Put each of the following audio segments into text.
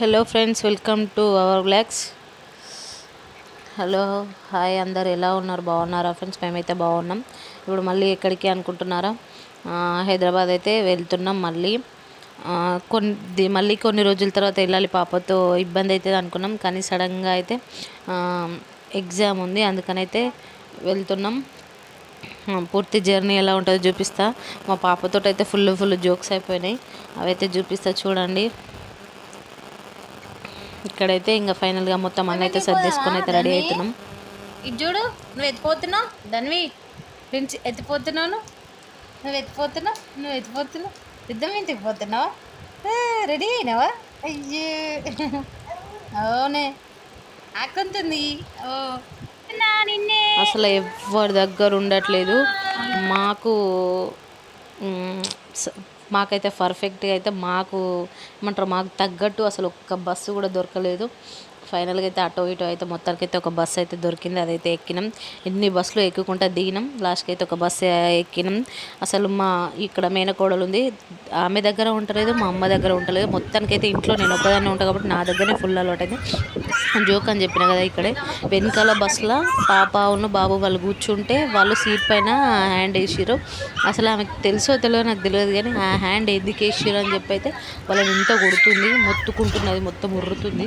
Hello friends welcome to our blogs hello hi అందరు ఎలా ఉన్నారు? బాగున్నారా ఫ్రెండ్స్ మేమైతే బాగున్నాం. ఇప్పుడు మళ్ళీ ఎక్కడికి అనుకుంటున్నారా? హైదరాబాద్ అయితే వెళ్తున్నాం మళ్ళీ. కొన్ని మళ్ళీ కొన్ని రోజుల తర్వాత వెళ్ళాలి. పాపతో ఇబ్బంది అవుతుంది అనుకున్నాం. కానీ సడన్గా అయితే ఎగ్జామ్ ఉంది. అందుకనైతే వెళ్తున్నాం. పూర్తి జర్నీ ఎలా ఉంటుందో చూపిస్తా. మా పాపతో అయితే ఫుల్ ఫుల్ జోక్స్ అయిపోయినాయి. అవైతే చూపిస్తా చూడండి. ఇక్కడైతే ఇంకా ఫైనల్గా మొత్తం అన్న అయితే సర్దేసుకొని అయితే రెడీ అవుతున్నాం. ఇది చూడు నువ్వు ఎత్తిపోతున్నావు? ధన్వి ఫ్రెండ్స్ ఎత్తిపోతున్నావు నువ్వు? ఎత్తిపోతున్నావు? నువ్వు ఎత్తిపోతున్నావు? యుద్ధం ఎత్తిపోతున్నావా? రెడీ అయినావా? అయ్యో. అవునే. ఆకుంటుంది. ఓ. నిన్నే. అసలు ఎవరి దగ్గర ఉండట్లేదు. మాకు మాకైతే పర్ఫెక్ట్గా అయితే మాకు ఏమంటారు మాకు తగ్గట్టు అసలు ఒక్క బస్సు కూడా దొరకలేదు. ఫైనల్గా అయితే అటో ఇటో అయితే మొత్తానికి అయితే ఒక బస్సు అయితే దొరికింది. అదైతే ఎక్కినాం. ఎన్ని బస్సులు ఎక్కుకుంటా దిగినాం. లాస్ట్కి అయితే ఒక బస్సు ఎక్కినాం. అసలు మా ఇక్కడ మేనకోడలు ఉంది. ఆమె దగ్గర ఉండలేదు మా అమ్మ దగ్గర ఉండలేదు. మొత్తానికి అయితే ఇంట్లో నేను ఒక్కదాన్ని ఉంటా కాబట్టి నా దగ్గరనే ఫుల్ అలవాటు అయితే జోక్ అని చెప్పిన కదా ఇక్కడే. వెనకాల బస్సులో పాప ఉన్న బాబు వాళ్ళు కూర్చుంటే వాళ్ళు సీట్ పైన హ్యాండ్ వేసిర్రు. అసలు ఆమెకు తెలుసో తెలియదు నాకు తెలియదు కానీ ఆ హ్యాండ్ ఎందుకు వేసిర్రు అని చెప్పి అయితే వాళ్ళని ఇంత కొడుతుంది. మొత్తుకుంటున్నది మొత్తం ఉర్రుతుంది.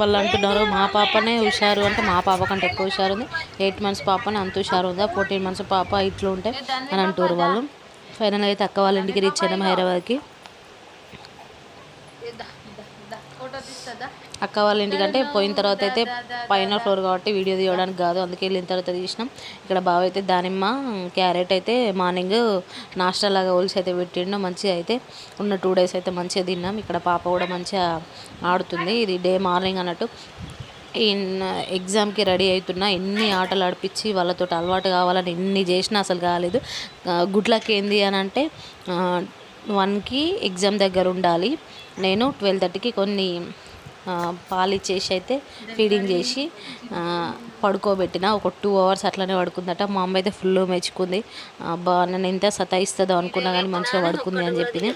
వాళ్ళు అంటున్నారు మా పాపనే హుషారు అంటే మా పాప కంటే ఎక్కువ హుషారు ఉంది. ఎయిట్ మంత్స్ పాపనే అంత హుషారు ఉందా? ఫోర్టీన్ మంత్స్ పాప ఇట్లా ఉంటే అని అంటారు వాళ్ళు. ఫైనల్ అయితే అక్క వాళ్ళ ఇంటికి రీచ్ అయినాం హైదరాబాద్కి. అక్క వాళ్ళ ఇంటికంటే పోయిన తర్వాత అయితే పైన ఫ్లోర్ కాబట్టి వీడియో తీయడానికి కాదు అందుకే వెళ్ళిన తర్వాత తీసినాం. ఇక్కడ బావ అయితే దానిమ్మ క్యారెట్ అయితే మార్నింగ్ నాష్టా లాగా ఒలిసి అయితే పెట్టిండు మంచిగా అయితే ఉన్న టూ డేస్ అయితే మంచిగా తిన్నాం. ఇక్కడ పాప కూడా మంచిగా ఆడుతుంది. ఇది డే మార్నింగ్ అన్నట్టు. ఈ ఎగ్జామ్కి రెడీ అవుతున్నా. ఎన్ని ఆటలు ఆడిపించి వాళ్ళతో అలవాటు కావాలని ఎన్ని చేసినా అసలు కాలేదు. ఆ, గుడ్ లక్ ఏంది అని అంటే వన్కి ఎగ్జామ్ దగ్గర ఉండాలి. నేను ట్వెల్వ్ థర్టీకి కొన్ని పాలు ఇచ్చేసి అయితే ఫీడింగ్ చేసి పడుకోబెట్టిన. ఒక టూ అవర్స్ అట్లనే పడుకుందట. మా అమ్మ అయితే ఫుల్ మెచ్చుకుంది. అబ్బా నన్ను ఎంత సతాయిస్తుందో అనుకున్నా కానీ మంచిగా పడుకుంది అని చెప్పింది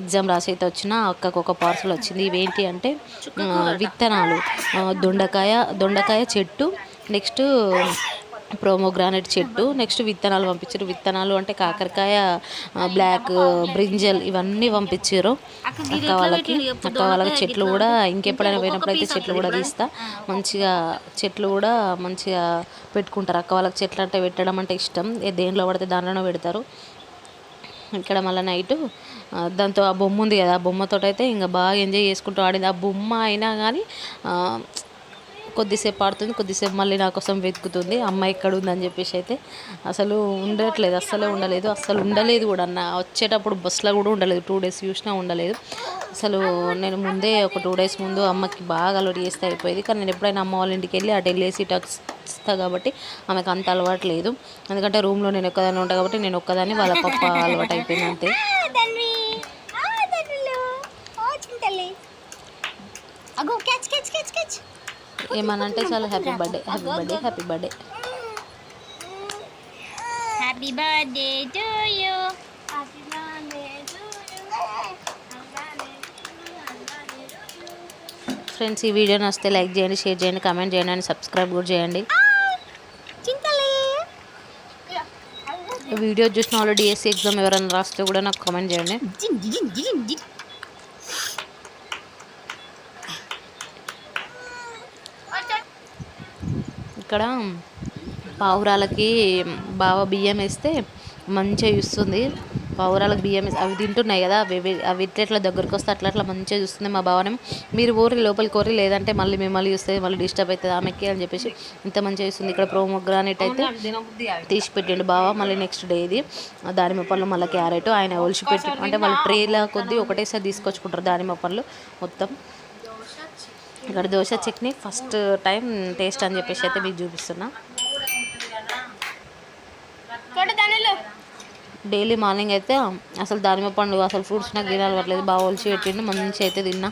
ఎగ్జామ్ రాసి అయితే వచ్చిన అక్కకు ఒక పార్సల్ వచ్చింది. ఇవేంటి అంటే విత్తనాలు దొండకాయ దొండకాయ చెట్టు నెక్స్ట్ ప్రోమోగ్రానైట్ చెట్టు నెక్స్ట్ విత్తనాలు పంపించారు. విత్తనాలు అంటే కాకరకాయ బ్లాక్ బ్రింజల్ ఇవన్నీ పంపించారు. అక్క వాళ్ళకి అక్క వాళ్ళకి చెట్లు కూడా ఇంకెప్పుడైనా పోయినప్పుడు అయితే చెట్లు కూడా తీస్తా. మంచిగా చెట్లు కూడా మంచిగా పెట్టుకుంటారు. అక్క వాళ్ళకి చెట్లు అంటే పెట్టడం అంటే ఇష్టం. దేనిలో పడితే దానిలోనే పెడతారు. ఇక్కడ మళ్ళీ నైట్ దాంతో ఆ బొమ్మ ఉంది కదా ఆ బొమ్మతో అయితే ఇంకా బాగా ఎంజాయ్ చేసుకుంటూ ఆడింది. ఆ బొమ్మ అయినా కానీ కొద్దిసేపు ఆడుతుంది కొద్దిసేపు మళ్ళీ నా కోసం వెతుకుతుంది. అమ్మ ఎక్కడ ఉందని చెప్పేసి అయితే అసలు ఉండట్లేదు అస్సలే ఉండలేదు అస్సలు ఉండలేదు కూడా అన్న. వచ్చేటప్పుడు బస్సులో కూడా ఉండలేదు టూ డేస్ చూసినా ఉండలేదు. అసలు నేను ముందే ఒక టూ డేస్ ముందు అమ్మకి బాగా అలవాటు చేస్తే అయిపోయేది. కానీ నేను ఎప్పుడైనా అమ్మ వాళ్ళ ఇంటికి వెళ్ళి అటు వెళ్ళేసి ఇటు వస్తా కాబట్టి ఆమెకు అంత అలవాటు లేదు. ఎందుకంటే రూమ్లో నేను ఒక్కదాన్ని ఉంటా కాబట్టి నేను ఒక్కదాన్ని వాళ్ళ పప్ప అలవాటు అయిపోయింది అంతే. ఏమనంటే చాలా happy birthday happy birthday happy birthday happy birthday to you happy birthday to friends ఈ వీడియో నచ్చితే లైక్ చేయండి షేర్ చేయండి కామెంట్ చేయండి అండ్ సబ్స్క్రైబ్ కూడా చేయండి. వీడియో చూసిన వాళ్ళు డిఎస్సి ఎగ్జామ్ ఎవరైనా రాస్తే కూడా నాకు కామెంట్ చేయండి. ఇక్కడ పావురాలకి బావ బియ్యం వేస్తే మంచిగా చూస్తుంది. పావురాలకు బియ్యం అవి తింటున్నాయి కదా అవి అవి- ఇట్లా ఇట్లా దగ్గరికి వస్తే అట్లా అట్లా మంచిగా చూస్తుంది మా బావనేమో. మీరు ఊరి లోపలి కోరి లేదంటే మళ్ళీ మిమ్మల్ని చూస్తే మళ్ళీ డిస్టర్బ్ అవుతుంది ఆమెకి అని చెప్పేసి ఇంత మంచిగా చూస్తుంది. ఇక్కడ ప్రోమోగ్రానైట్ అయితే తీసి పెట్టిండు బావ మళ్ళీ నెక్స్ట్ డే ఇది. ఆ దానిమ్మ పళ్ళు మళ్ళీ క్యారెట్ ఆయన ఒలిచి పెట్టి అంటే వాళ్ళు ట్రేల కొద్దీ ఒకటేసారి తీసుకొచ్చుకుంటారు దానిమ్మ పళ్ళు మొత్తం. ఇక్కడ dosa chutney first time taste అని చెప్పేసి అయితే మీకు చూపిస్తున్నా. డైలీ మార్నింగ్ అయితే అసలు దానిమ్మ పండు అసలు ఫ్రూట్స్ నాకు తినాలి పట్టలేదు బాగా ఒలిచి పెట్టిండు మంచి అయితే తిన్నా.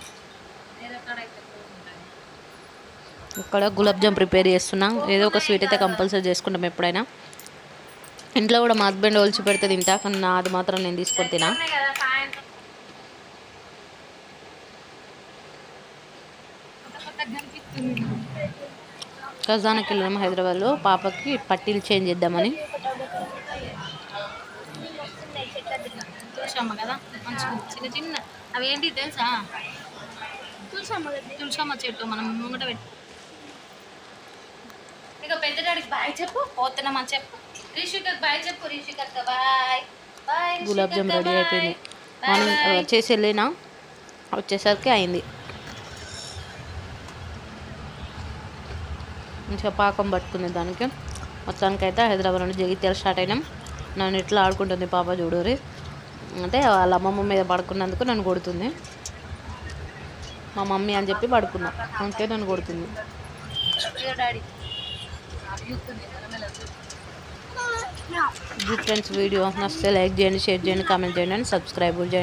ఇక్కడ గులాబ్ జామ్ ప్రిపేర్ చేస్తున్నా. ఏదో ఒక స్వీట్ అయితే కంపల్సరీ చేసుకుంటాం ఎప్పుడైనా. ఇంట్లో కూడా మా హస్బెండ్ ఒలిచి పెడితే తింటా కానీ నాది మాత్రం నేను తీసుకొని తినా కదా సాయంత్రం ఖజానాకి వెళ్ళాము హైదరాబాద్లో పాపకి పట్టీలు చేంజ్ చేద్దామని. తులసమ్మ కదా? చిన్న చిన్న. అవి ఏంటి తెలుసా? తులసమ్మ తులసమ్మ చెట్టు మనం ముంగట పెట్టి ఇక పెద్ద డాడీకి బాయ్ చెప్పు పోతున్నామని చెప్పు. రిషికకి బాయ్ చెప్పు రిషికక్క bye. Bye gulab jam ready అయిపోయింది మార్నింగ్ చేసి వెళ్ళినా వచ్చేసరికి అయింది. మంచిగా పాకం పట్టుకుంది దానికి. మొత్తానికైతే హైదరాబాద్ నుండి జగిత్యాల స్టార్ట్ అయినాం. నన్ను ఇట్లా ఆడుకుంటుంది పాప చూడూరి. అంటే వాళ్ళ అమ్మమ్మ మీద పడుకున్నందుకు నన్ను కొడుతుంది. మా మమ్మీ అని చెప్పి పడుకున్నా. అంతే నన్ను కొడుతుంది. ఫ్రెండ్స్ వీడియో నచ్చితే లైక్ చేయండి షేర్ చేయండి కామెంట్ చేయండి అండ్ సబ్స్క్రైబ్ చేయండి.